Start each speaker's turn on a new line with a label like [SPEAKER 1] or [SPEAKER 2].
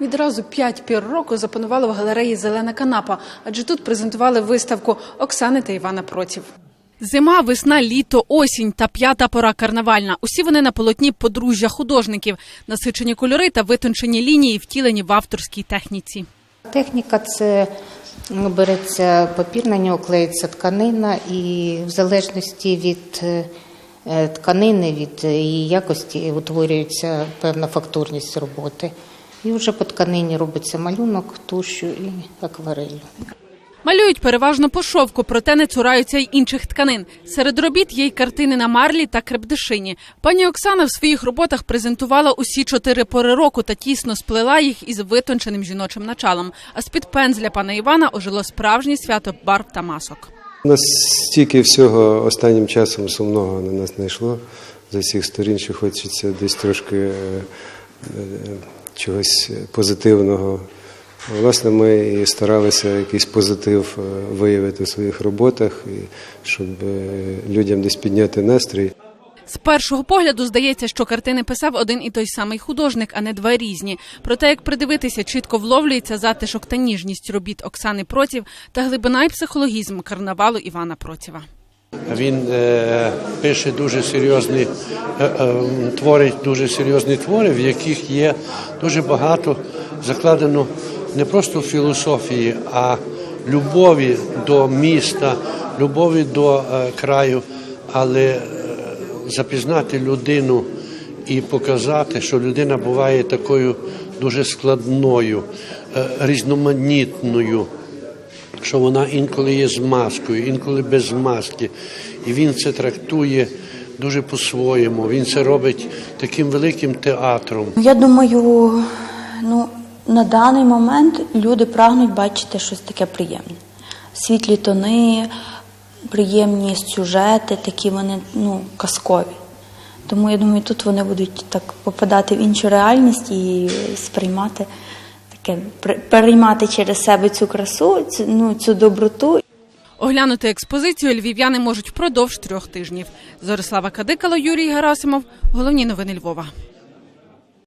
[SPEAKER 1] Відразу п'ять пір року запанувала в галереї Зелена канапа, адже тут презентували виставку Оксани та Івана Протів. Зима, весна, літо, осінь та п'ята пора карнавальна. Усі вони на полотні подружжя художників, насичені кольори та витончені лінії, втілені в авторській техніці.
[SPEAKER 2] Техніка це ну, береться папір, на нього клеїться тканина, і в залежності від е, тканини, від її якості утворюється певна фактурність роботи. І вже по тканині робиться малюнок, тушу і акварелью.
[SPEAKER 1] Малюють переважно по шовку, проте не цураються й інших тканин. Серед робіт є й картини на марлі та крепдишині. Пані Оксана в своїх роботах презентувала усі чотири пори року та тісно сплела їх із витонченим жіночим началом. А з під пензля пана Івана ожило справжнє свято барв та масок.
[SPEAKER 3] У нас стільки всього останнім часом сумного на нас знайшло з усіх сторін, що хочеться десь трошки е, е, чогось позитивного. Власне, ми і старалися якийсь позитив е, виявити в своїх роботах, щоб е, людям десь підняти настрій.
[SPEAKER 1] З першого погляду здається, що картини писав один і той самий художник, а не два різні. Проте, як придивитися, чітко вловлюється затишок та ніжність робіт Оксани Протів та глибина і психологізм карнавалу Івана Протєва.
[SPEAKER 4] Він е, пише дуже серйозні е, е, творить дуже серйозні твори, в яких є дуже багато закладено не просто філософії, а любові до міста, любові до е, краю, але е, запізнати людину і показати, що людина буває такою дуже складною, е, різноманітною що вона інколи є з маскою, інколи без маски. І він це трактує дуже по-своєму. Він це робить таким великим театром.
[SPEAKER 5] Я думаю, ну на даний момент люди прагнуть бачити щось таке приємне. Світлі тони, приємні сюжети, такі вони ну, казкові. Тому я думаю, тут вони будуть так попадати в іншу реальність і сприймати таке, переймати через себе цю красу, цю, ну, цю доброту
[SPEAKER 1] Оглянути експозицію львів'яни можуть впродовж трьох тижнів. Зорислава Кадикало, Юрій Герасимов. Головні новини Львова.